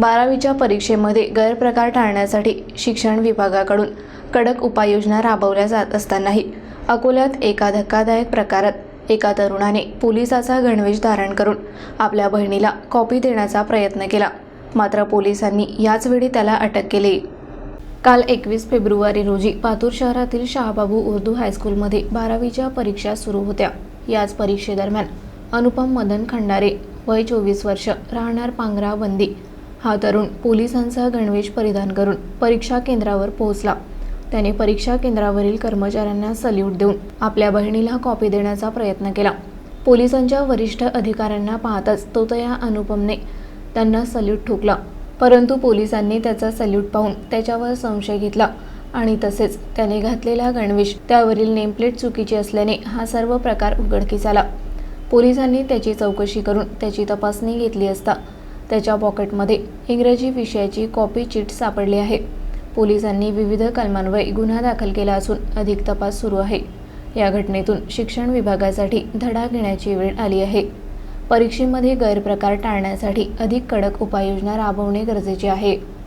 बारावीच्या परीक्षेमध्ये गैरप्रकार टाळण्यासाठी शिक्षण विभागाकडून कडक उपाययोजना राबवल्या जात असतानाही अकोल्यात एका धक्कादायक प्रकारात एका तरुणाने पोलिसाचा गणवेश धारण करून आपल्या बहिणीला कॉपी देण्याचा प्रयत्न केला. मात्र पोलिसांनी याचवेळी त्याला अटक केली. काल एकवीस फेब्रुवारी रोजी पातूर शहरातील शहाबाबू उर्दू हायस्कूलमध्ये बारावीच्या परीक्षा सुरू होत्या. याच परीक्षेदरम्यान अनुपम मदन खंडारे वय चोवीस वर्ष राहणार पांगरा बंदी हा तरुण पोलिसांचा गणवेश परिधान करून परीक्षा केंद्रावर पोहोचला. त्याने परीक्षा केंद्रावरील कर्मचाऱ्यांना सल्यूट देऊन आपल्या बहिणीला कॉपी देण्याचा प्रयत्न केला. पोलिसांच्या वरिष्ठ अधिकाऱ्यांना पाहताच तो त्या अनुपमने त्यांना सल्यूट ठोकला. परंतु पोलिसांनी त्याचा सल्यूट पाहून त्याच्यावर संशय घेतला आणि तसेच त्याने घातलेला गणवेश त्यावरील नेमप्लेट चुकीची असल्याने हा सर्व प्रकार उघडकीस आला. पोलिसांनी त्याची चौकशी करून त्याची तपासणी घेतली असता त्याच्या पॉकेटमध्ये इंग्रजी विषयाची कॉपी चिट सापडली आहे. पोलिसांनी विविध कलमांवर गुन्हा दाखल केला असून अधिक तपास सुरू आहे. या घटनेतून शिक्षण विभागासाठी धडा घेण्याची वेळ आली आहे. परीक्षेमध्ये गैरप्रकार टाळण्यासाठी अधिक कडक उपाययोजना राबवणे गरजेचे आहे.